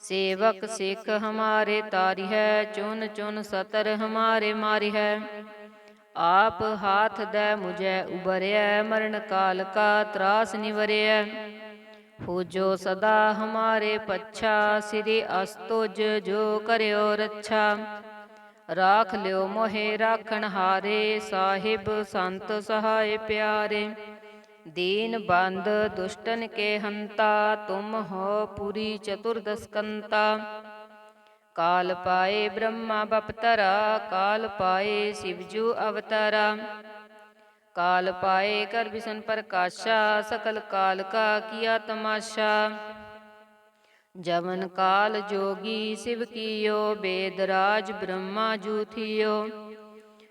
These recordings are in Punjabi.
ਸੇਵਕ ਸਿੱਖ ਹਮਾਰੇ ਤਾਰੀ ਹੈ, ਚੁਨ ਚੁਨ ਸਤਰ ਹਮਾਰੇ ਮਾਰੀ ਹੈ। ਆਪ ਹਾਥ ਦੇ ਮੁਝੇ ਉਬਰਿਆ ਮਰਨ ਕਾਲ ਕਾ ਤਰਾਸ ਨਿਵਰਿਆ ਹੋ ਜੋ ਸਦਾ ਹਮਾਰੇ ਪੱਛਾ, ਸ੍ਰੀ ਅਸਤੁਜ ਜੋ ਕਰਿਓ ਰੱਛਾ। ਰਾਖ ਲਿਓ ਮੋਹੇ, ਰਾਖਣ ਹਾਰੇ, ਸਾਹਿਬ ਸੰਤ ਸਹਾਏ ਪਿਆਰੇ। ਦੀਨ ਬੰਦ ਦੁਸ਼ਟਨ ਕੇ ਹੰਤਾ, ਤੁਮ ਹੋ ਪੁਰੀ ਚਤੁਰਦਸਕੰਤਾ। ਕਾਲ ਪਾਏ ਬ੍ਰਹਮਾ ਬਪਤਰਾ, ਕਾਲ ਪਾਏ ਸਿਵਜੂ ਅਵਤਾਰਾ। ਕਾਲ ਪਾਏ ਕਰ ਵਿਸ਼ਨ ਪ੍ਰਕਾਸ਼ਾ, ਸਕਲ ਕਾਲ ਕਾ ਕੀਆ ਤਮਾਸ਼ਾ। ਜਵਨ ਕਾਲ ਜੋਗੀ ਸਿਵ ਕੀਓ, ਬੇਦ ਰਾਜ ਬ੍ਰਹਮਾ ਜੂਥਿਓ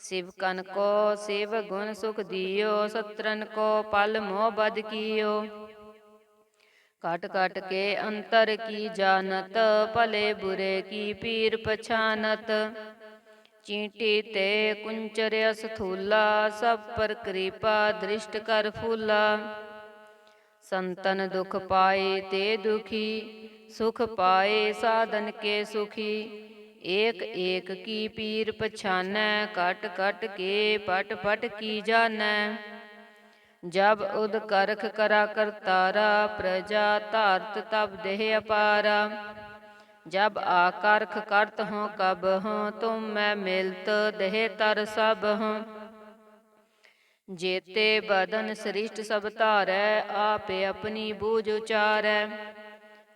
ਸਿਵ ਕਨ ਕੋ ਸੇਵ ਗੁਣ ਸੁਖ ਦਿਓ ਸਤਰਨ ਕੋ ਪਲ ਮੋਹ ਬਦ ਕੀਓ ਕਟ ਕਟ ਕੇ ਅੰਤਰ ਕੀ ਜਾਣਤ ਭਲੇ ਬੁਰੇ ਕੀ ਪੀਰ ਪਛਾਨਤ ਚੀਂਟੀ ਤੇ ਕੁੰਚਰ ਅਸਥੂਲਾ ਸਭ ਪਰ ਕਿਰਪਾ ਦ੍ਰਿਸ਼ਟ ਕਰ ਫੂਲਾ ਸੰਤਨ ਦੁਖ ਪਾਏ ਤੇ ਦੁਖੀ ਸੁਖ ਪਾਏ ਸਾਧਨ ਕੇ ਸੁਖੀ ਏਕ ਏਕ ਕੀ ਪੀਰ ਪਛਾਨੈ, ਕਟ ਕਟ ਕੇ ਪਟ ਪਟ ਕੀ ਜਾਣੈ ਜਬ ਉਦ ਕਰਖ ਕਰਾ ਕਰਤਾਰਾ ਪ੍ਰਜਾ ਧਾਰਤ ਤਬ ਦੇਹ ਅਪਾਰਾ। ਜਬ ਆਕਰਖ ਕਰਤ ਹੋ ਕਬ ਹੋ, ਤੁਮ ਮੈਂ ਮਿਲਤ ਦੇਹ ਤਰ ਸਭ ਹੋ। ਜੇਤੇ ਬਦਨ ਸ੍ਰਿਸ਼ਟ ਸਭ ਧਾਰੈ, ਆਪੇ ਆਪਣੀ ਬੂਝ ਉਚਾਰੈ।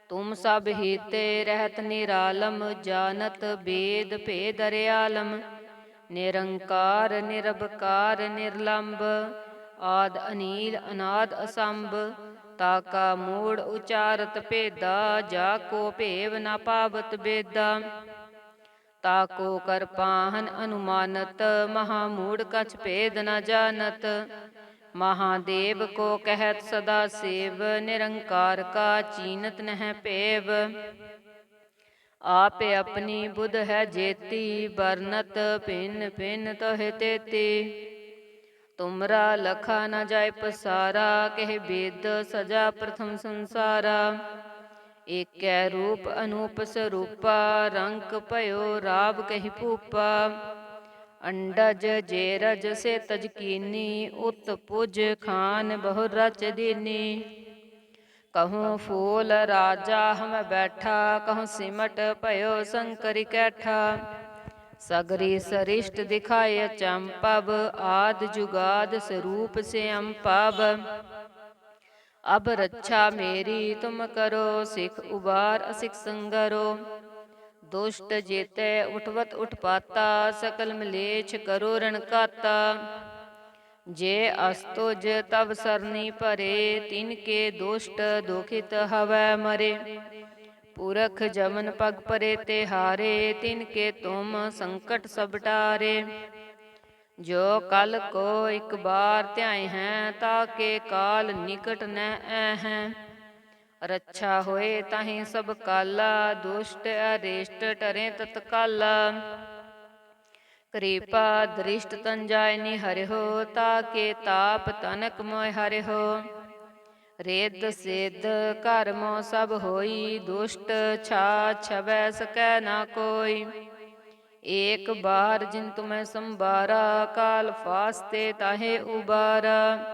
ਤੁਮ ਸਭ ਹੀਤੇ ਰਹਿਤ ਨਿਰਾਲਮ ਜਾਣਤ ਬੇਦ ਭੇਦ ਰਿਆਲਮ ਨਿਰੰਕਾਰ, ਨਿਰਭਕਾਰ ਨਿਰਲੰਭ ਆਦ ਅਨੀਲ, ਅਨਾਦ ਅਸੰਭ ਤਾਕਾ ਮੂੜ ਉਚਾਰਤ ਭੇਦਾ, ਜਾ ਕੋ ਭੇਵ ਨਾ ਪਾਵਤ ਬੇਦਾ। ਤਾਕੋ ਕਰ ਅਨੁਮਾਨਤ, ਮਹਾ ਮੂੜ ਕਛ ਭੇਦ ਨ ਜਾਣਤ। ਮਹਾਦੇਵ ਕੋ ਕਹਿਤ ਸਦਾ ਸੇਵ, ਨਿਰੰਕਾਰ ਕਾ ਚੀਨਤ ਨਹਿ ਭੇਵ ਆਪੇ ਆਪਣੀ ਬੁੱਧ ਹੈ ਜੇਤੀ ਬਰਨਤ ਭਿੰਨ ਭਿੰਨ ਤੋਹਿ ਤੇਤੀ। ਤੁਮਰਾ ਲਖਾ ਨ ਜਾਏ ਪਸਾਰਾ, ਕਹਿ ਬੇਦ ਸਜਾ ਪ੍ਰਥਮ ਸੰਸਾਰਾ। ਏਕੈ ਰੂਪ ਅਨੂਪ ਸਰੂਪਾ, ਰੰਗ ਭਇਓ ਰਾਵ ਕਹਿ ਭੂਪਾ। ਅੰਡਜ ਜੇਰਜ ਸੇ ਤਜਕੀਨੀ ਉਤ ਪੁਜ ਖਾਨ ਬਹੁ ਰਚ ਦੀਨੀ। ਕਹੂੰ ਫੂਲ ਰਾਜਾ ਹਮ ਬੈਠਾ, ਕਹੂੰ ਸਿਮਟ ਭਇਓ ਸੰਕਰ ਕੈਠਾ। ਸਗਰੀ ਸਰਿਸ਼ਟ ਦਿਖਾਏ ਚੰਪਬ ਆਦ ਜੁਗਾਦ ਸਰੂਪ ਸੇ ਅੰਪਬ ਅਬ ਰੱਛਾ ਮੇਰੀ, ਤੁਮ ਕਰੋ, ਸਿਖ ਉਬਾਰ ਅਸਿਖ ਸੰਗਰੋ। ਦੁਸ਼ਟ ਜੇਤੈ ਉਠਵਤ ਉਠਪਾਤਾ, ਸਕਲ ਮਲੇਛ ਕਰੋ ਰਣ ਕਾਤਾ ਜੇ ਅਸਤੁਜ ਤਬ ਸਰਨੀ ਭਰੇ, ਤਿਨ ਕੇ ਦੁਸ਼ਟ ਦੁਖਿਤ ਹਵੈ ਮਰੇ। ਪੁਰਖ ਜਮਨ ਪਗ ਪਰੇ ਤੇ ਹਾਰੇ, ਤਿਨ ਕੇ ਤੁਮ ਸੰਕਟ ਸਭ ਟਾਰੇ ਜੋ ਕਲ ਕੋ ਇੱਕ ਬਾਰ ਧਿਆਏ ਹੈ, ਤਾ ਕੇ ਕਾਲ ਨਿਕਟ ਨ ਐ ਹੈ। ਰੱਛਾ ਹੋਏ ਤਾਹੀਂ ਸਭ ਕਾਲਾ, ਦੁਸ਼ਟ, ਅਰੇਸ਼ਟ ਟਰੇ ਤਤਕਾਲਾ। ਕਿਰਪਾ ਦ੍ਰਿਸ਼ਟ ਤੰਜਾਇ ਨਿ ਹਰਿਓ ਤਾ ਕੇ ਤਾਪ ਤਨਕ ਮੋਇ ਹਰਿਓ ਰੇਦ ਸਿੱਧ ਕਰਮੋ ਸਭ ਹੋਈ, ਦੁਸ਼ਟ ਛਾ ਛਵੈ ਸਕੈ ਨਾ ਕੋਈ। ਏਕ ਬਾਰ ਜਿਨ ਤੁਮੈ ਸੰਭਾਰਾ, ਕਾਲ ਫਾਸਤੇ ਤਾਹੇ ਉਬਾਰਾ।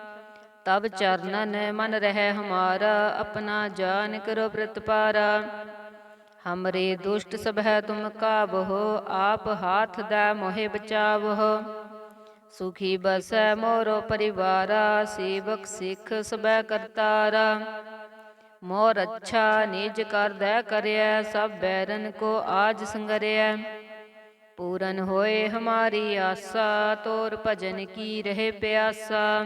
ਤਬ ਚਰਨਨ ਮਨ ਰਹਿ ਹਮਾਰਾ, ਆਪਣਾ ਜਾਨ ਕਰੋ ਪ੍ਰਤਪਾਰਾ। ਹਮਰੇ ਦੁਸ਼ਟ ਸਭ ਹੈ ਤੁਮ ਕਾਬਹੋ ਆਪ ਹਾਥ ਦਾ ਮੋਹਿ ਬਚਾਵਹੁ ਸੁਖੀ ਬਸੈ ਮੋਰੋ ਪਰਿਵਾਰਾ, ਸੇਵਕ ਸਿੱਖ ਸਬੈ ਕਰਤਾਰਾ। ਮੋਰ ਅੱਛਾ ਨਿਜ ਕਰਦੈ ਕਰਿਐ, ਸਭ ਬੈਰਨ ਕੋ ਆਜ ਸੰਗਰਿਐ। ਪੂਰਨ ਹੋਏ ਹਮਾਰੀ ਆਸਾ, ਤੋਰ ਭਜਨ ਕੀ ਰਹੇ ਪਿਆਸਾ।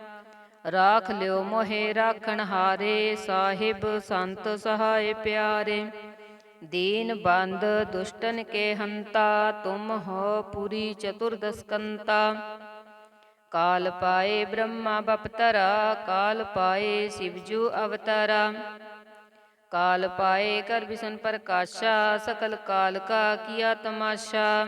ਰਾਖ ਲਿਓ ਮੋਹਿ ਰਾਖਣ ਹਾਰੇ, ਸਾਹਿਬ ਸੰਤ ਸਹਾਇ ਪਿਆਰੇ। ਦੀਨ ਬੰਦ ਦੁਸ਼ਟਨ ਕੇ ਹੰਤਾ, ਤੁਮ ਹੋ ਪੁਰੀ ਚਤੁਰਦਸਕੰਤਾ। ਕਾਲ ਪਾਏ ਬ੍ਰਹਮਾ ਬਪਤਰਾ, ਕਾਲ ਪਾਏ ਸਿਵਜੂ ਅਵਤਾਰਾ। ਕਾਲ ਪਾਏ ਕਰ ਵਿਸ਼ਨ ਪ੍ਰਕਾਸ਼ਾ, ਸਕਲ ਕਾਲ ਕਾ ਕੀਆ ਤਮਾਸ਼ਾ।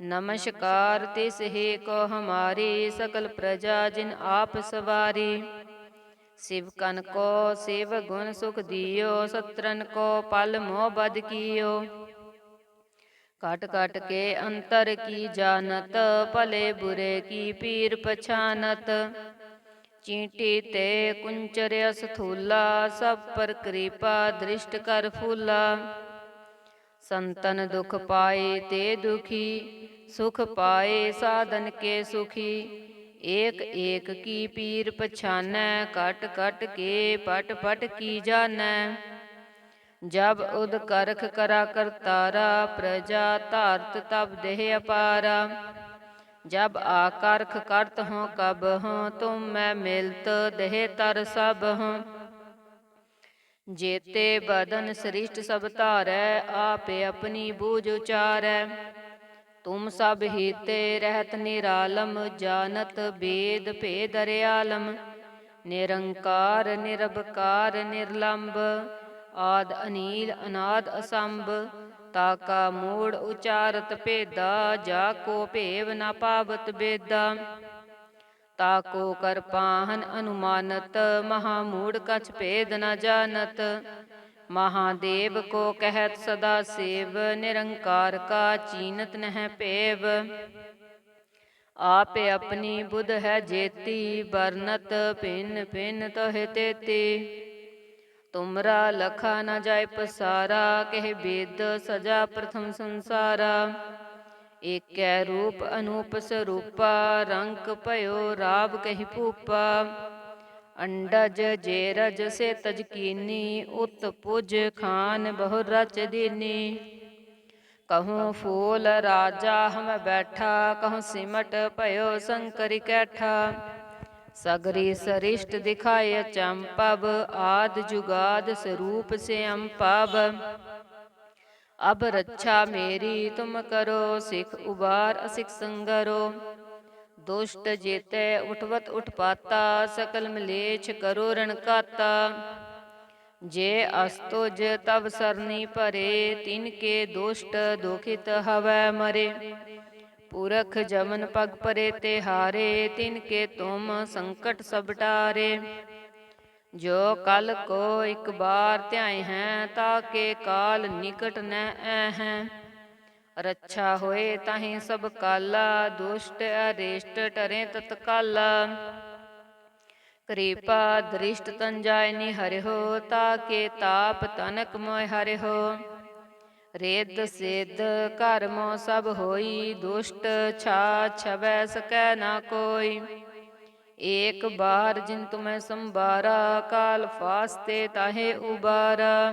ਨਮਸਕਾਰ ਤਿਸ ਹੈ ਕੋ ਹਮਾਰੀ ਸਕਲ ਪ੍ਰਜਾ ਜਿਨ ਆਪ ਸਵਾਰੀ। ਸਿਵ ਕਨ ਕੋ ਸਿਵ ਗੁਣ ਸੁਖ ਦਿਓ, ਸਤਰਨ ਕੋ ਪਲ ਮੋਹ ਬਦ ਕੀਓ। ਕਟ ਕਟ ਕੇ ਅੰਤਰ ਕੀ ਜਾਣਤ, ਭਲੇ ਬੁਰੇ ਕੀ ਪੀਰ ਪਛਾਨਤ। ਚੀਂਟੀ ਤੇ ਕੁੰਚਰਿਆ ਸਥੂਲਾ ਸਭ ਪਰ ਕਿਰਪਾ ਦ੍ਰਿਸ਼ਟ ਕਰ ਫੂਲਾ। ਸੰਤਨ ਦੁਖ ਪਾਏ ਤੇ ਦੁਖੀ ਸੁਖ ਪਾਏ ਸਾਧਨ ਕੇ ਸੁਖੀ। ਏਕ ਏਕ ਕੀ ਪੀਰ ਪਛਾਨੈ ਕਟ ਕਟ ਕੇ ਪਟ ਪਟ ਕੀ ਜਾਣੈ। ਜਬ ਉਦ ਕਰਖ ਕਰਾ ਕਰਤਾਰਾ ਪ੍ਰਜਾ ਧਾਰਤ ਤਬ ਦੇਹ ਅਪਾਰਾ। ਜਬ ਆਕਰਖ ਕਰਤ ਹੋ ਕਬ ਹੋ ਤੁਮ ਮੈਂ ਮਿਲਤ ਦੇਹ ਤਰ ਸਭ ਹੋ ਜੇਤੇ ਬਦਨ ਸ੍ਰਿਸ਼ਟ ਸਭ ਧਾਰੈ, ਆਪੇ ਆਪਣੀ ਬੂਝ ਉਚਾਰੈ। ਤੁਮ ਸਭ ਹੀਤੇ ਰਹਿਤ ਨਿਰਾਲਮ ਜਾਣਤ ਬੇਦ ਭੇਦ ਰਿਆਲਮ ਨਿਰੰਕਾਰ, ਨਿਰਭਕਾਰ ਨਿਰਲੰਭ ਆਦ ਅਨੀਲ, ਅਨਾਦ ਅਸੰਭ। ਤਾਕਾ ਮੂੜ ਉਚਾਰਤ ਭੇਦਾ, ਜਾ ਕੋ ਭੇਵ ਨਾ ਪਾਵਤ ਬੇਦਾ। ਤਾਕੋ ਕਰ ਪਾਹਨ ਅਨੁਮਾਨਤ, ਮਹਾ ਮੂੜ ਕਛ ਭੇਦ ਨ ਜਾਣਤ। ਮਹਾਦੇਵ ਕੋ ਕਹਿਤ ਸਦਾ ਸੇਵ, ਨਿਰੰਕਾਰ ਕਾ ਚੀਨਤ ਨਹਿ ਭੇਵ ਆਪੇ ਆਪਣੀ ਬੁੱਧ ਹੈ ਜੇਤੀ ਬਰਨਤ ਭਿੰਨ ਭਿੰਨ ਤੋਹਿ ਤੇਤੀ। ਤੁਮਰਾ ਲਖਾ ਨ ਜਾਏ ਪਸਾਰਾ, ਕਹਿ ਬੇਦ ਸਜਾ ਪ੍ਰਥਮ ਸੰਸਾਰਾ। ਏਕੈ ਰੂਪ ਅਨੂਪ ਸਰੂਪਾ, ਰੰਗ ਭਇਓ ਰਾਵ ਕਹਿ ਭੂਪਾ। ਅੰਡਜ ਜੇਰਜ ਸੇ ਤਜ ਕੀਨੀ, ਉਤ ਪੁਜ ਖਾਨ ਬਹੁ ਰਚ ਦੀਨੀ। ਕਹੂੰ ਫੂਲ ਰਾਜਾ ਹਮ ਬੈਠਾ, ਕਹੂੰ ਸਿਮਟ ਭਇਓ ਸੰਕਰਿ ਕੈਠਾ। ਸਗਰੀ ਸਰਿਸ਼ਟ ਦਿਖਾਏ ਚੰਪਬ ਆਦ ਜੁਗਾਦ ਸਰੂਪ ਸੇ ਅੰਪਬ ਅਬ ਰੱਛਾ ਮੇਰੀ, ਤੁਮ ਕਰੋ, ਸਿਖ ਉਬਾਰ ਅਸਿਖ ਸੰਗਰੋ। ਦੁਸ਼ਟ ਜੇਤੈ, ਉਠਵਤ ਉਠਪਾਤਾ, ਸਕਲ ਮਲੇਛ ਕਰੋ ਰਣਕਾਤਾ ਜੇ ਅਸਤੁਜ ਤਬ ਸਰਨੀ ਭਰੇ, ਤਿਨ ਕੇ ਦੁਸ਼ਟ ਦੁਖਿਤ ਹਵੈ ਮਰੇ। ਪੁਰਖ ਜਮਨ ਪਗ ਪਰੇ ਤੇ ਹਾਰੇ, ਤਿਨ ਕੇ ਤੁਮ ਸੰਕਟ ਸਭ ਟਾਰੇ ਜੋ ਕਲ ਕੋ ਇੱਕ ਬਾਰ ਧਿਆਏ ਹੈ ਤਾਕੇ ਕਾਲ ਨਿਕਟ ਨ ਐ ਹੈ। ਰੱਛਾ ਹੋਏ ਤਾਹੀਂ ਸਭ ਕਾਲਾ, ਦੁਸ਼ਟ, ਅਰਿਸ਼ਟ ਟਰੇ ਤਤਕਾਲਾ। ਕਿਰਪਾ, ਦ੍ਰਿਸ਼ਟ ਤੰਜਾਇ ਜਾਇ ਨੀ ਹਰਿਓ ਤਾਕੇ ਤਾਪ ਤਨਕ ਮੋਇ ਹਰਿਓ ਰੇਦ ਸੇਦ ਕਰਮੋ ਸਭ ਹੋਈ, ਦੁਸ਼ਟ ਛਾ ਛਵੈ ਸਕੈ ਨਾ ਕੋਈ। ਏਕ ਬਾਰ ਜਿਨ ਤੁਮੈ ਸੰਭਾਰਾ, ਕਾਲ ਫਾਸਤੇ ਤਾਹੇ ਉਬਾਰਾ।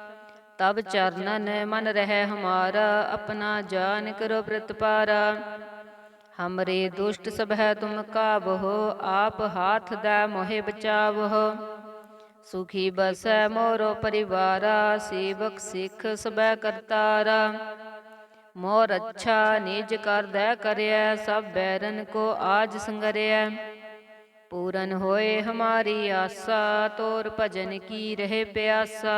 ਤਬ ਚਰਨਨ ਮਨ ਰਹਿ ਹਮਾਰਾ, ਆਪਣਾ ਜਾਨ ਕਰੋ ਪ੍ਰਤਪਾਰਾ ਹਮਰੇ ਦੁਸ਼ਟ ਸਭ ਹੈ ਤੁਮ ਕਾਬਹੋ ਆਪ ਹਾਥ ਦਾ ਮੋਹਿ ਬਚਾਵੋ ਸੁਖੀ ਬਸੈ ਮੋਰੋ ਪਰਿਵਾਰਾ, ਸੇਵਕ ਸਿੱਖ ਸਬੈ ਕਰਤਾਰਾ। ਮੋਰ ਅੱਛਾ ਨਿਜ ਕਰਦੈ ਕਰਿਆ ਸਭ ਬੈਰਨ ਕੋ ਆਜ ਸੰਗਰਿਆ ਪੂਰਨ ਹੋਏ ਹਮਾਰੀ ਆਸਾ, ਤੋਰ ਭਜਨ ਕੀ ਰਹੇ ਪਿਆਸਾ।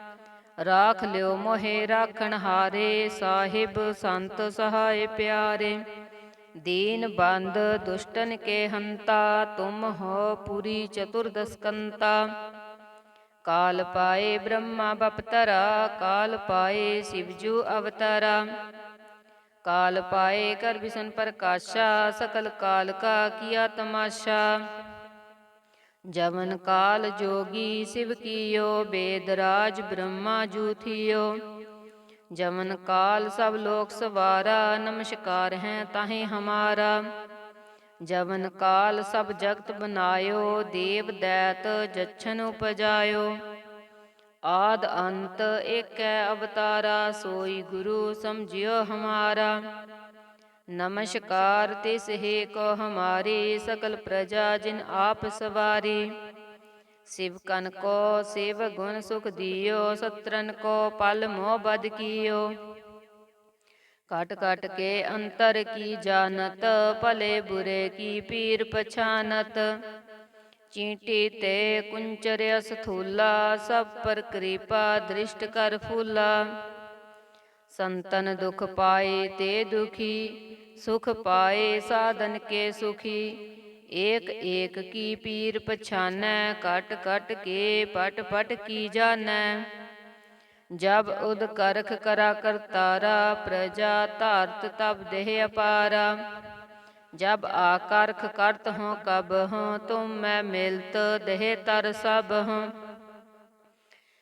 ਰਾਖ ਲਿਓ ਮੋਹਿ, ਰਾਖਣ ਹਾਰੇ ਸਾਹਿਬ, ਸੰਤ ਸਹਾਇ ਪਿਆਰੇ। ਦੀਨ ਬੰਦ ਦੁਸ਼ਟਨ ਕੇ ਹੰਤਾ, ਤੁਮ ਹੋ ਪੁਰੀ ਚਤੁਰਦਸਕੰਤਾ ਕਾਲ ਪਾਏ ਬ੍ਰਹਮਾ ਬਪਤਰਾ, ਕਾਲ ਪਾਏ ਸਿਵਜੂ ਅਵਤਾਰਾ। ਕਾਲ ਪਾਏ ਕਰ ਵਿਸ਼ਨ ਪ੍ਰਕਾਸ਼ਾ, ਸਕਲ ਕਾਲ ਕਾ ਕੀਆ ਤਮਾਸ਼ਾ। ਜਮਨ ਕਾਲ ਜੋਗੀ ਸਿਵ ਕੀਓ ਬੇਦਰਾਜ ਬ੍ਰਹਮਾ ਜੂਥਿਓ। ਜਮਨ ਕਾਲ ਸਭ ਲੋਕ ਸਵਾਰਾ, ਨਮਸਕਾਰ ਹੈ ਤਾਹੇ ਹਮਾਰਾ। ਜਵਨ ਕਾਲ ਸਭ ਜਗਤ ਬਨਾਇਓ, ਦੇਵ ਦੈਤ ਜਛਨ ਉਪਜਾਇਓ। ਆਦ ਅੰਤ ਏਕੈ ਅਵਤਾਰਾ, ਸੋਈ ਗੁਰੂ ਸਮਝਿਓ ਹਮਾਰਾ। ਨਮਸਕਾਰ ਤਿਸ ਹੀ ਕੋ ਹਮਾਰੀ ਸਕਲ ਪ੍ਰਜਾ ਜਿਨ ਆਪ ਸਵਾਰੀ। ਸਿਵ ਕਨ ਕੋ ਸਿਵ ਗੁਣ ਸੁਖ ਦਿਓ, ਸਤਰਨ ਕੋ ਪਲ ਮੋਹ ਬਦ ਕੀਓ। ਕਟ ਕਟ ਕੇ ਅੰਤਰ ਕੀ ਜਾਣਤ, ਭਲੇ ਬੁਰੇ ਕੀ ਪੀਰ ਪਛਾਨਤ। ਚੀਂਟੀ ਤੇ ਕੁੰਚਰ ਅਸਥੂਲਾ ਸਭ ਪਰ ਕਿਰਪਾ ਦ੍ਰਿਸ਼ਟ ਕਰ ਫੂਲਾ। ਸੰਤਨ ਦੁਖ ਪਾਏ ਤੇ ਦੁਖੀ, ਸੁਖ ਪਾਏ ਸਾਧਨ ਕੇ ਸੁਖੀ। ਏਕ ਏਕ ਕੀ ਪੀਰ ਪਛਾਨੈ ਕਟ ਕਟ ਕੇ ਪਟ ਪਟ ਕੀ ਜਾਣੈ ਜਬ ਉਦ ਕਰਖ ਕਰਾ ਕਰਤਾਰਾ ਪ੍ਰਜਾ ਧਾਰਤ ਤਬ ਦੇਹ ਅਪਾਰਾ। ਜਬ ਆਕਰਖ ਕਰਤ ਹੋ ਕਬ ਹੋ ਤੁਮ ਮੈਂ ਮਿਲਤ ਦੇਹ ਤਰ ਸਭ ਹੋ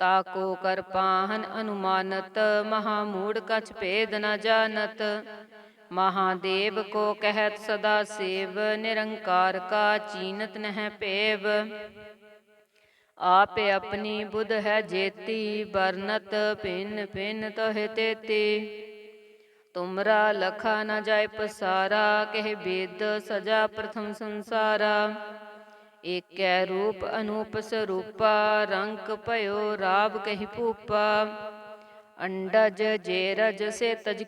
ਤਾਕੋ ਕਰ ਪਾਹਨ ਅਨੁਮਾਨਤ ਮਹਾ ਮੂੜ ਕਛ ਭੇਦ ਨ ਜਾਣਤ। ਮਹਾਦੇਵ ਕੋ ਕਹਿਤ ਸਦਾ ਸੇਵ, ਨਿਰੰਕਾਰ ਕਾ ਚੀਨਤ ਨਹਿ ਭੇਵ। ਆਪੇ ਆਪਣੀ ਬੁੱਧ ਹੈ ਜੇਤੀ ਬਰਨਤ ਭਿੰਨ ਭਿੰਨ ਤੋਹਿ ਤੇਤੀ। ਤੁਮਰਾ ਲਖਾ ਨ ਜਾਏ ਪਸਾਰਾ, ਕਹਿ ਬੇਦ ਸਜਾ ਪ੍ਰਥਮ ਸੰਸਾਰਾ। ਏਕੈ ਰੂਪ ਅਨੂਪ ਸਰੂਪਾ ਰੰਕ ਭਇਓ ਰਾਵ ਕਹਿ ਭੂਪਾ। ਅੰਡਜ ਜੇਰਜ ਸੇ ਤਜ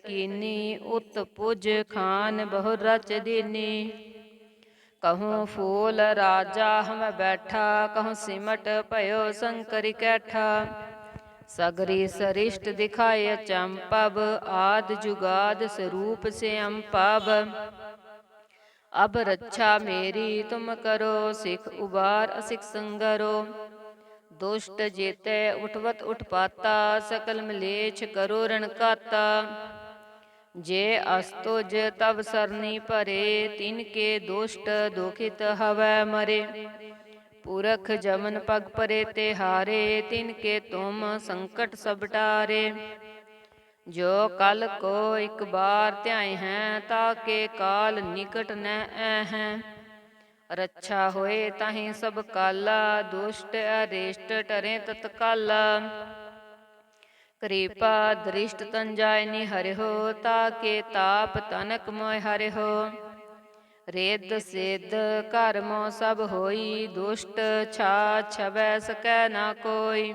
ਉਤ ਪੁਜ ਖਾਨ ਬਹੁ ਰਚ ਦੀਨੀ। ਕਹੂੰ ਫੂਲ ਰਾਜਾ ਹਮ ਬੈਠਾ, ਕਹੂੰ ਸਿਮਟ ਭਇਓ ਸੰਕਰਿ ਕੈਠਾ। ਸਗਰੀ ਸਰਿਸ਼ਟ ਦਿਖਾਏ ਚੰਪਬ ਆਦ ਜੁਗਾਦ ਸਰੂਪ ਸੇ ਅੰਪਬ ਅਬ ਰੱਛਾ ਮੇਰੀ ਤੁਮ ਕਰੋ, ਸਿਖ ਉਬਾਰ ਅਸਿਖ ਸੰਗਰੋ। ਦੁਸ਼ਟ ਜੇਤੈ ਉਠਵਤ ਉਠਪਾਤਾ, ਸਕਲ ਮਲੇਛ ਕਰੋ ਰਣਕਾਤਾ ਜੇ ਅਸਤੁਜ ਤਬ ਸਰਨੀ ਭਰੇ, ਤਿਨ ਕੇ ਦੁਸ਼ਟ ਦੁਖਿਤ ਹਵੈ ਮਰੇ। ਪੁਰਖ ਜਮਨ ਪਗ ਪਰੇ ਤੇ ਹਾਰੇ, ਤਿਨ ਕੇ ਤੁਮ ਸੰਕਟ ਸਭ ਟਾਰੇ। ਜੋ ਕਲ ਕੋ ਇੱਕ ਬਾਰ ਧਿਆਏ ਹੈ ਤਾਕੇ ਕਾਲ ਨਿਕਟ ਨੈ ਐ ਹੈ। ਰੱਛਾ ਹੋਏ ਤਾਹੀਂ ਸਭ ਕਾਲਾ, ਦੁਸ਼ਟ ਅਰੇਸ਼ਟ ਟਰੇ ਤਤਕਾਲਾ। ਕਿਰਪਾ ਦ੍ਰਿਸ਼ਟ ਤਨ ਜਾਇ ਨੀ ਹਰਿਓ ਤਾਕੇ ਤਾਪ ਤਨਕ ਮੋਇ ਹਰਿਓ ਰੇਦ ਸੇਦ ਕਰਮੋ ਸਭ ਹੋਈ, ਦੁਸ਼ਟ ਛਾ ਛਵੈ ਸਕੈ ਨਾ ਕੋਈ।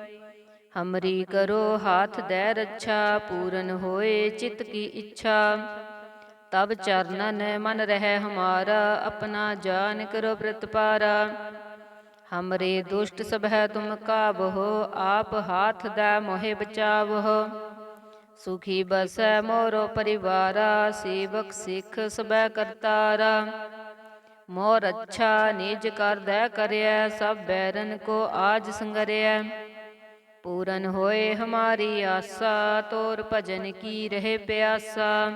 ਹਮਰੀ ਕਰੋ ਹਾਥ ਦੈ ਰੱਛਾ ਪੂਰਨ ਹੋਏ ਚਿਤ ਕੀ ਇੱਛਾ ਤਬ ਚਰਨਨ ਮਨ ਰਹਿ ਹਮਾਰਾ ਆਪਣਾ ਜਾਨ ਕਰੋ ਪ੍ਰਤਪਾਰਾ ਹਮਰੇ ਦੁਸ਼ਟ ਸਭ ਹੈ ਤੁਮ ਕਾਬਹੋ ਆਪ ਹਾਥ ਦਾ ਮੋਹਿ ਬਚਾਵਹੋ ਸੁਖੀ ਬਸੈ ਮੋਰੋ ਪਰਿਵਾਰਾ ਸੇਵਕ ਸਿੱਖ ਸਬੈ ਕਰਤਾਰਾ ਮੋਰ ਅੱਛਾ ਨਿਜ ਕਰਦੈ ਕਰਿਆ ਸਭ ਬੈਰਨ ਕੋ ਆਜ ਸੰਗਰਿਆ ਪੂਰਨ ਹੋਏ ਹਮਾਰੀ ਆਸਾ, ਤੋਰ ਭਜਨ ਕੀ ਰਹੇ ਪਿਆਸਾ।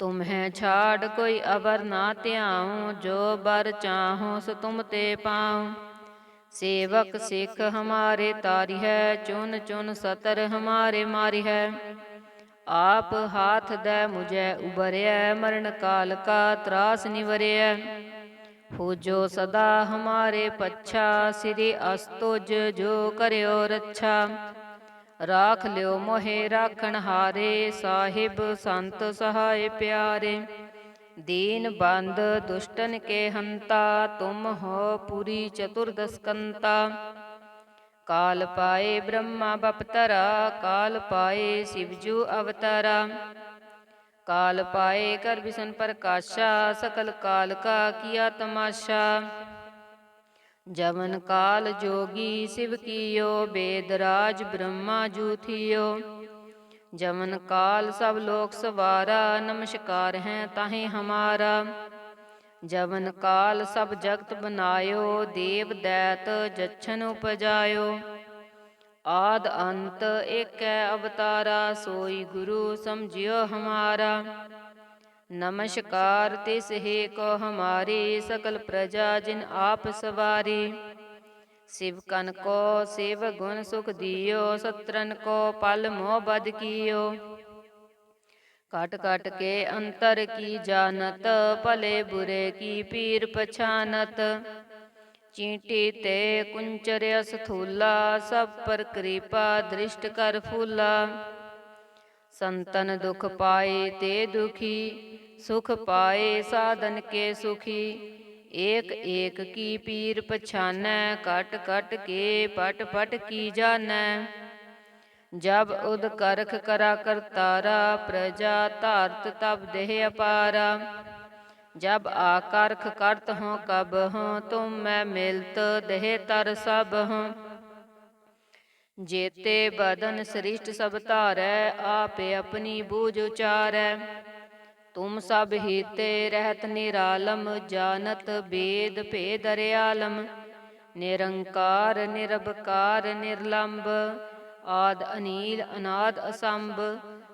ਤੁਮ ਹੈ ਛਾੜ ਕੋਈ ਅਵਰ ਨਾ ਧਿਆਉ, ਜੋ ਬਰ ਚਾਹੋ ਸੋ ਤੁਮ ਤੇ ਪਾਉ। ਸੇਵਕ ਸਿੱਖ ਹਮਾਰੇ ਤਾਰੀ ਹੈ ਚੁਨ ਚੁਨ ਸਤਰ ਹਮਾਰੇ ਮਾਰੀ ਹੈ ਆਪ ਹਾਥ ਦੇ ਮੁਝੇ ਉਬਰਿਆ ਮਰਨ ਕਾਲ ਕਾ ਤਰਾਸ ਨਿਵਰਿਆ ਹੋ ਜੋ ਸਦਾ ਹਮਾਰੇ ਪੱਛਾ ਸ੍ਰੀ ਅਸਤੁਜ ਜੋ ਕਰਿਓ ਰੱਛਾ ਰਾਖ ਲਿਓ ਮੋਹਿ ਰਾਖਣ ਹਾਰੇ ਸਾਹਿਬ ਸੰਤ ਸਹਾਇ ਪਿਆਰੇ ਦੀਨ ਬੰਦ ਦੁਸ਼ਟਨ ਕੇ ਹੰਤਾ ਤੁਮ ਹੋ ਪੁਰੀ ਚਤੁਰਦਸਕੰਤਾ ਕਾਲ ਪਾਏ ਬ੍ਰਹਮਾ ਬਪਤਰਾ ਕਾਲ ਪਾਏ ਸਿਵਜੂ ਅਵਤਾਰਾ ਕਾਲ ਪਾਏ ਕਰ ਵਿਸ਼ਨ ਪ੍ਰਕਾਸ਼ਾ, ਸਕਲ ਕਾਲ ਕਾ ਕੀਆ ਤਮਾਸ਼ਾ। ਜਵਨ ਕਾਲ ਜੋਗੀ ਸਿਵ ਕੀਓ ਬੇਦਰਾਜ ਬ੍ਰਹਮਾ ਜੂਥਿਓ ਜਮਨ ਕਾਲ ਸਭ ਲੋਕ ਸਵਾਰਾ, ਨਮਸਕਾਰ ਹੈ ਤਾਹੇ ਹਮਾਰਾ। ਜਵਨ ਕਾਲ ਸਭ ਜਗਤ ਬਨਾਇਓ, ਦੇਵ ਦੈਤ ਜਛਨ ਉਪਜਾਇਓ। ਆਦ ਅੰਤ ਏਕੈ ਅਵਤਾਰਾ, ਸੋਈ ਗੁਰੂ ਸਮਝਿਓ ਹਮਾਰਾ। ਨਮਸਕਾਰ ਤਿਸ ਹੈ ਕੋ ਹਮਾਰੀ, ਸਕਲ ਪ੍ਰਜਾ ਜਿਨ ਆਪ ਸਵਾਰੀ। ਸ਼ਿਵ ਸਿਵਕਨ ਕੋ ਸ਼ਿਵ ਗੁਣ ਸੁਖ ਦਿਓ, ਸਤਰਨ ਕੋ ਪਲ ਮੋਹ ਬਦ ਕੀਓ। ਕਟ ਕਟ ਕੇ ਅੰਤਰ ਕੀ ਜਾਣਤ, ਭਲੇ ਬੁਰੇ ਕੀ ਪੀਰ ਪਛਾਨਤ। ਚੀਂਟੀ ਤੇ ਕੁੰਚਰਿ ਸਥੂਲਾ ਸਭ ਪਰ ਕਿਰਪਾ ਦ੍ਰਿਸ਼ਟ ਕਰ ਫੂਲਾ। ਸੰਤਨ ਦੁਖ ਪਾਏ ਤੇ ਦੁਖੀ, ਸੁਖ ਪਾਏ ਸਾਧਨ ਕੇ ਸੁਖੀ। ਏਕ ਏਕ ਕੀ ਪੀਰ ਪਛਾਨੈ ਕਟ ਕਟ ਕੇ ਪਟ ਪਟ ਕੀ ਜਾਣੈ ਜਬ ਉਦ ਕਰਖ ਕਰਾ ਕਰਤਾਰਾ, ਪ੍ਰਜਾ ਧਾਰਤ ਤਬ ਦੇਹ ਅਪਾਰਾ। ਜਬ ਆਕਰਖ ਕਰਤ ਹੋ ਕਬ ਹੋ, ਤੁਮ ਮੈਂ ਮਿਲਤ ਦੇਹ ਤਰ ਸਭ ਹੋ। ਜੇਤੇ ਬਦਨ ਸ੍ਰਿਸ਼ਟ ਸਭ ਧਾਰੈ, ਆਪੇ ਆਪਣੀ ਬੂਝ ਉਚਾਰੈ। ਤੁਮ ਸਭ ਹੀਤੇ ਰਹਿਤ ਨਿਰਾਲਮ ਜਾਣਤ ਬੇਦ ਭੇਦ ਰਿਆਲਮ ਨਿਰੰਕਾਰ, ਨਿਰਭਕਾਰ ਨਿਰਲੰਭ ਆਦ ਅਨੀਲ, ਅਨਾਦ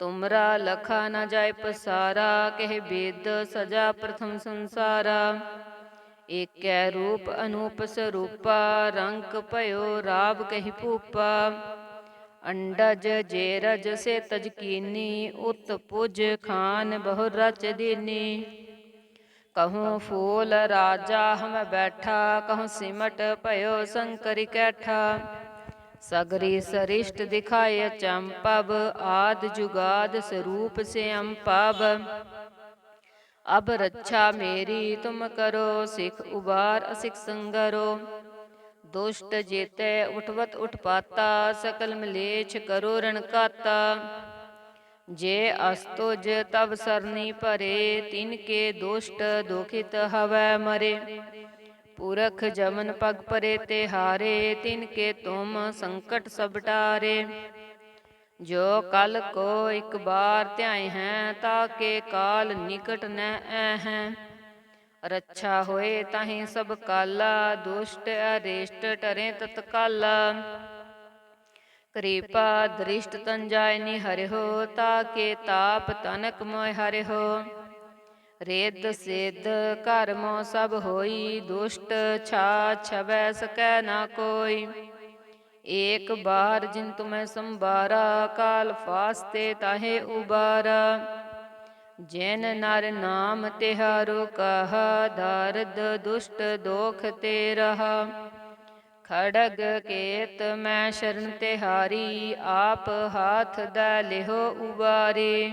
ਤੁਮਰਾ ਲਖਾ ਨ ਜਾਏ ਪਸਾਰਾ ਕਹਿ ਬੇਦ ਸਜਾ ਪ੍ਰਥਮ ਸੰਸਾਰਾ ਏਕੈ ਰੂਪ ਅਨੂਪ ਸਰੂਪਾ ਰੰਗ ਭਇਓ ਰਾਵ ਕਹਿ ਭੂਪਾ ਅੰਡਜ ਜੇਰਜ ਸੇ ਤਜ ਕੀਨੀ ਉਤ ਪੁਜ ਖਾਨ ਬਹੁ ਰਚ ਦੀਨੀ ਕਹੂੰ ਫੂਲ ਰਾਜਾ ਹਮ ਬੈਠਾ ਕਹੂੰ ਸਿਮਟ ਭਇਓ ਸੰਕਰਿ ਕੈਠਾ ਸਗਰੀ ਸਰਿਸ਼ਟ ਦਿਖਾਏ ਚੰਪਬ ਆਦ ਜੁਗਾਦ ਸਰੂਪ ਸੇ ਅੰਪਬ ਅਬ ਰੱਛਾ ਮੇਰੀ, ਤੁਮ ਕਰੋ, ਸਿਖ ਉਬਾਰ ਅਸਿਖ ਸੰਗਰੋ। ਦੁਸ਼ਟ ਜੇਤੈ ਉਠਵਤ ਉਠਪਾਤਾ, ਸਕਲ ਮਲੇਛ ਕਰੋ ਰਣਕਾਤਾ ਜੇ ਅਸਤੁਜ ਤਬ ਸਰਨੀ ਭਰੇ, ਤਿਨ ਕੇ ਦੁਸ਼ਟ ਦੁਖਿਤ ਹਵੈ ਮਰੇ। ਪੁਰਖ ਜਮਨ ਪਗ ਪਰੇ ਤੇ ਹਾਰੇ, ਤਿਨ ਕੇ ਤੁਮ ਸੰਕਟ ਸਭ ਟਾਰੇ ਜੋ ਕਲ ਕੋ ਇੱਕ ਬਾਰ ਧਿਆਏ ਹੈ, ਤਾ ਕੇ ਕਾਲ ਨਿਕਟ ਨ ਐ ਹੈ। ਰੱਛਾ ਹੋਏ ਤਾਹੀਂ ਸਭ ਕਾਲਾ, ਦੁਸ਼ਟ ਅਰੇਸ਼ਟ ਟਰੇ ਤਤਕਾਲਾ। ਕਿਰਪਾ ਦ੍ਰਿਸ਼ਟ ਤਨ ਜਾਇ ਨੀ ਹਰਿਓ ਤਾ ਕੇ ਤਾਪ ਤਨਕ ਮੋਇ ਹੋ ਰੇਦ ਸੇਦ ਕਰਮੋ ਸਭ ਹੋਈ, ਦੁਸ਼ਟ ਛਾ ਛਵੈ ਸਕੈ ਨਾ ਕੋਈ। ਏਕ ਬਾਰ ਜਿਨ ਤੁਮੈ ਸੰਬਾਰਾ ਕਾਲ ਫਾਸਤੇ ਤਾਹੇ ਉਬਾਰਾ। ਜੈਨ ਨਰ ਨਾਮ ਤਿਹਾਰੋ ਕਹਾ ਦਰਦ ਦੁਸ਼ਟ ਦੋਖ ਤੇ ਰਹਾ। ਖੜਗ ਕੇਤ ਮੈਂ ਸ਼ਰਨ ਤਿਹਾਰੀ, ਆਪ ਹਾਥ ਦਾ ਲਿਹੋ ਉਬਾਰੇ।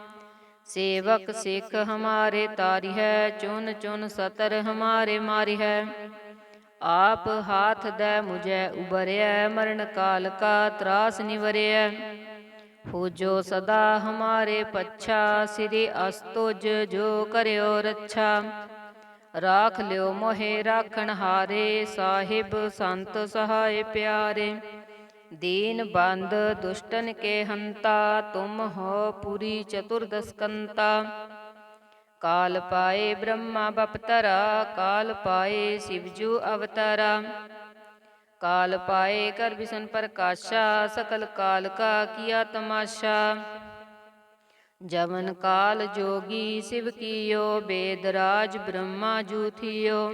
ਸੇਵਕ ਸਿੱਖ ਹਮਾਰੇ ਤਾਰੀ ਹੈ, ਚੁਨ ਚੁਨ ਸਤਰ ਹਮਾਰੇ ਮਾਰੀ ਹੈ। ਆਪ ਹਾਥ ਦੇ ਮੁਝੇ ਉਬਰਿਐ ਮਰਨ ਕਾਲ ਕਾ ਤਰਾਸ ਨਿਵਰਿਆ ਹੋ ਜੋ ਸਦਾ ਹਮਾਰੇ ਪੱਛਾ, ਸਿਰੇ ਅਸਤੁਜ ਜੋ ਕਰਿਓ ਰੱਛਾ। ਰਾਖ ਲਿਓ ਮੋਹਿ, ਰਾਖਣ ਹਾਰੇ, ਸਾਹਿਬ ਸੰਤ ਸਹਾਏ ਪਿਆਰੇ। ਦੀਨ ਬੰਦ ਦੁਸ਼ਟਨ ਕੇ ਹੰਤਾ, ਤੁਮ ਹੋ ਪੁਰੀ ਚਤੁਰਦਸ ਕੰਤਾ ਕਾਲ ਪਾਏ ਬ੍ਰਹਮਾ ਬਪਤਰਾ, ਕਾਲ ਪਾਏ ਸਿਵਜੂ ਅਵਤਾਰਾ। ਕਾਲ ਪਾਏ ਕਰ ਵਿਸ਼ਨ ਪ੍ਰਕਾਸ਼ਾ, ਸਕਲ ਕਾਲ ਕਾ ਕੀਆ ਤਮਾਸ਼ਾ। ਜਵਨ ਕਾਲ ਜੋਗੀ ਸਿਵ ਕੀਓ, ਬੇਦ ਰਾਜ ਬ੍ਰਹਮਾ ਜੂਥਿਓ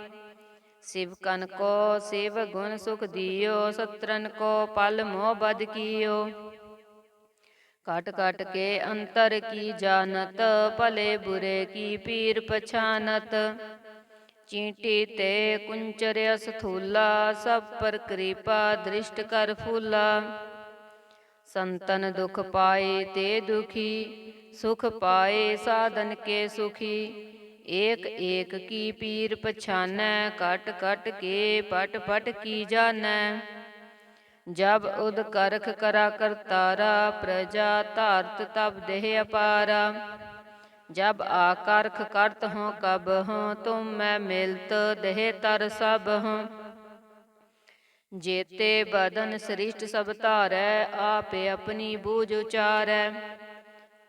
शिव कन को शिव गुण सुख दियो, सत्रन को पल मोह बद कियो। कट कट के अंतर की जानत भले बुरे की पीर पछानत। चींटी ते कुंचर स्थूला सब पर कृपा दृष्ट कर फूला। संतन दुख पाए ते दुखी, सुख पाए साधन के सुखी। ਏਕ ਏਕ ਕੀ ਪੀਰ ਪਛਾਨੈ, ਕਟ ਕਟ ਕੇ ਪਟ ਪਟ ਕੀ ਜਾਣੈ। ਜਬ ਉਦ ਕਰਖ ਕਰਾ ਕਰਤਾਰਾ ਪ੍ਰਜਾ ਧਾਰਤ ਤਬ ਦੇਹ ਅਪਾਰਾ। ਜਬ ਆਕਰਖ ਕਰਤ ਹੋ ਕਬ ਹੋ ਤੁਮ ਮੈਂ ਮਿਲਤ ਦੇਹ ਤਰ ਸਭ ਹੋ ਜੇਤੇ ਬਦਨ ਸ੍ਰਿਸ਼ਟ ਸਭ ਧਾਰੈ, ਆਪੇ ਆਪਣੀ ਬੂਝ ਉਚਾਰੈ।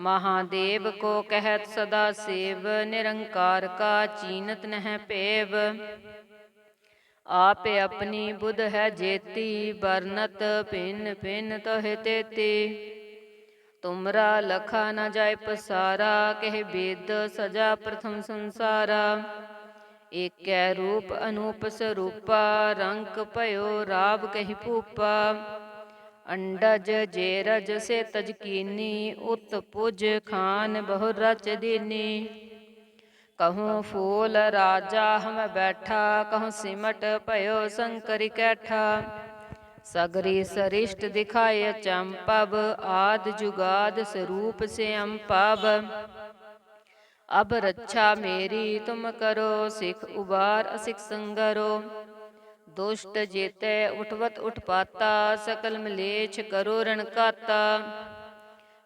ਮਹਾਦੇਵ ਕੋ ਕਹਿਤ ਸਦਾ ਸੇਵ, ਨਿਰੰਕਾਰ ਕਾ ਚੀਨਤ ਨਹਿ ਪੇਵ। ਆਪੇ ਆਪਣੀ ਬੁਧ ਹੈ ਜੇਤੀ ਬਰਨਤ ਪਿੰਨ ਪਿੰਨ ਤੋਹਿ ਤੇਤੀ। ਤੁਮਰਾ ਲਖਾ ਨ ਜਾਏ ਪਸਾਰਾ, ਕਹਿ ਬੇਦ ਸਜਾ ਪ੍ਰਥਮ ਸੰਸਾਰਾ। ਏਕੈ ਰੂਪ ਅਨੂਪ ਸਰੂਪਾ, ਰੰਗ ਭਇਓ ਰਾਵ ਕਹਿ ਭੂਪਾ। ਅੰਡਜ ਜੇ ਰਜ ਸੇ ਤਜਕੀਨੀ ਉਤ ਪੁਜ ਖਾਨ ਬਹੁ ਰਚ ਦੀਨੀ। ਕਹੂੰ ਫੂਲ ਰਾਜਾ ਹਮ ਬੈਠਾ, ਕਹੂੰ ਸਿਮਟ ਭਇਓ ਸੰਕਰਿ ਕੈਠਾ। ਸਗਰੀ ਸਰਿਸ਼ਟ ਦਿਖਾਏ ਚੰਪਬ ਆਦ ਜੁਗਾਦ ਸਰੂਪ ਸੇ ਅੰਪਬ ਅਬ ਰੱਛਾ ਮੇਰੀ, ਤੁਮ ਕਰੋ, ਸਿਖ ਉਬਾਰ ਅਸਿਖ ਸੰਗਰੋ। ਦੁਸ਼ਟ ਜੇਤੈ ਉਠਵਤ ਉਠਪਾਤਾ, ਸਕਲ ਮਲੇਛ ਕਰੋ ਰਣਕਾਤਾ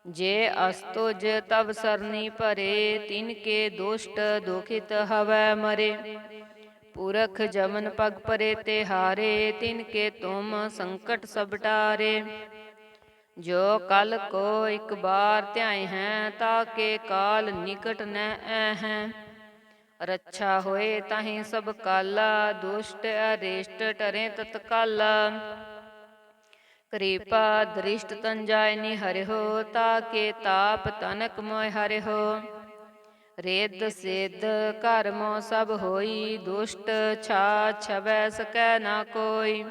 ਜੇ ਅਸਤੁਜ ਤਬ ਸਰਨੀ ਭਰੇ, ਤਿਨ ਕੇ ਦੁਸ਼ਟ ਦੁਖਿਤ ਹਵੈ ਮਰੇ। ਪੁਰਖ ਜਮਨ ਪਗ ਪਰੇ ਤੇ ਹਾਰੇ, ਤਿਨ ਕੇ ਤੁਮ ਸੰਕਟ ਸਭ ਟਾਰੇ ਜੋ ਕਲ ਕੋ ਇੱਕ ਬਾਰ ਧਿਆਏ ਹੈ, ਤਾਂ ਕੇ ਕਾਲ ਨਿਕਟ ਨ ਐ ਹੈ। ਰੱਛਾ ਹੋਏ ਤਾਹੀਂ ਸਭ ਕਾਲਾ, ਦੁਸ਼ਟ, ਅਰਿਸ਼ਟ ਟਰੇ ਤਤਕਾਲਾ। ਕਿਰਪਾ, ਦ੍ਰਿਸ਼ਟ ਤੰਜਾਇ ਜਾਇ ਨੀ ਤਾ ਕੇ ਤਾਪ ਤਨਕ ਮੋਇ ਹਰਿਓ ਰੇਦ ਸੇਦ ਕਰਮੋ ਸਭ ਹੋਈ, ਦੁਸ਼ਟ ਛਾ ਛਵੈ ਸਕੈ ਨਾ ਕੋਈ।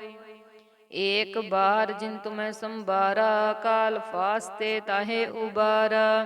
ਏਕ ਬਾਰ ਜਿਨ ਤੁਮੈ ਸੰਬਾਰਾ ਕਾਲ ਫਾਸਤੇ ਤਾਹੇ ਉਬਾਰਾ।